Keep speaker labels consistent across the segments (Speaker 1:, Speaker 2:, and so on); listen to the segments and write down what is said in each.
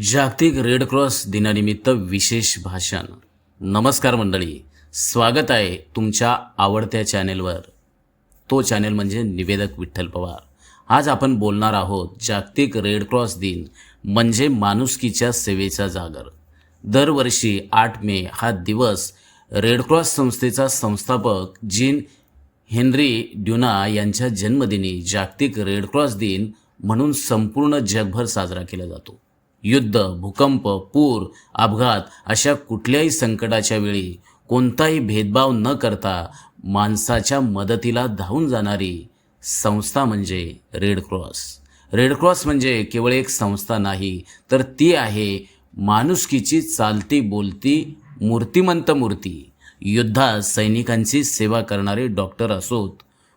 Speaker 1: जागतिक red cross दिनानिमित्त विशेष भाषण. नमस्कार मंडळी. स्वागत आहे तुमच्या आवडत्या चॅनेलवर. तो चॅनेल म्हणजे निवेदक विठ्ठल पवार. आज आपण बोलणार आहोत जागतिक रेड क्रॉस दिन म्हणजे माणुसकीच्या सेवेचा जागर. दरवर्षी आठ मे हा दिवस रेड क्रॉस संस्थेचा संस्थापक जीन हेनरी ड्युना यांच्या जन्मदिनी जागतिक रेड क्रॉस दिन म्हणून संपूर्ण जगभर साजरा केला जातो. युद्ध भूकंप पूर अपघात अशा कुठल्याही संकटाच्या वेळी कोणताही भेदभाव न करता माणसाच्या मदतीला धावून जाणारी संस्था म्हणजे रेडक्रॉस रेडक्रॉस म्हणजे केवळ एक संस्था नाही तर ती आहे माणुसकीची चालती बोलती मूर्तिमंत मूर्ती. युद्धात सैनिकांची सेवा करणारे डॉक्टर असोत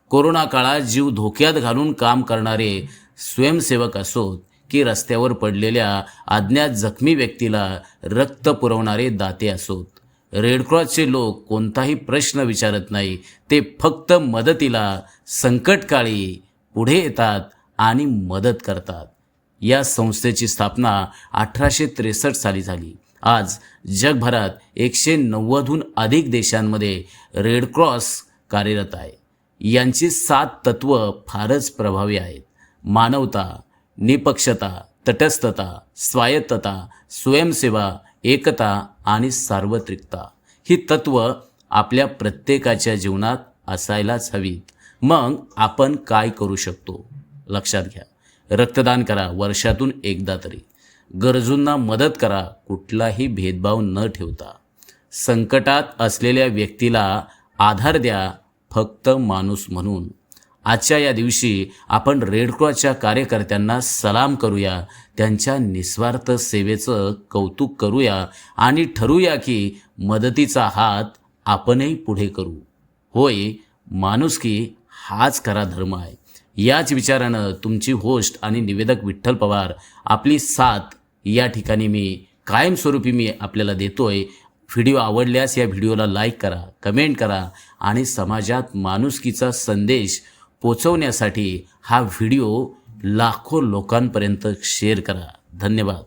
Speaker 1: कोरोना काळात जीव धोक्यात घालून काम करणारे स्वयंसेवक असोत की रस्त्यावर पडलेल्या अज्ञात जखमी व्यक्तीला रक्त पुरवणारे दाते असोत. रेडक्रॉसचे लोक कोणताही प्रश्न विचारत नाही. ते फक्त मदतीला संकटकाळी पुढे येतात आणि मदत करतात. या संस्थेची स्थापना अठराशे त्रेसष्ट साली झाली. आज जगभरात एकशे नव्वदहून अधिक देशांमध्ये रेडक्रॉस कार्यरत आहे. यांची सात तत्व फारच प्रभावी आहेत. मानवता निपक्षता तटस्थता स्वायत्तता स्वयंसेवा एकता आणि सार्वत्रिकता ही तत्व आपल्या प्रत्येकाच्या जीवनात असायलाच हवीत. मग आपण काय करू शकतो? लक्षात घ्या. रक्तदान करा वर्षातून एकदा तरी. गरजूंना मदत करा कुठलाही भेदभाव न ठेवता. संकटात असलेल्या व्यक्तीला आधार द्या फक्त माणूस म्हणून. आजच्या या दिवशी आपण रेडक्रॉसच्या कार्यकर्त्यांना सलाम करूया त्यांच्या निस्वार्थ सेवेचं कौतुक करूया आणि ठरूया की मदतीचा हात आपणही पुढे करू. होय माणुसकी हाच खरा धर्म आहे. याच विचारानं तुमची होस्ट आणि निवेदक विठ्ठल पवार आपली साथ या ठिकाणी मी कायमस्वरूपी मी आपल्याला देतोय. व्हिडिओ आवडल्यास या व्हिडिओला लाईक करा कमेंट करा आणि समाजात माणुसकीचा संदेश पोचवण्यासाठी हा व्हिडिओ लाखो लोकांपर्यंत शेअर करा. धन्यवाद.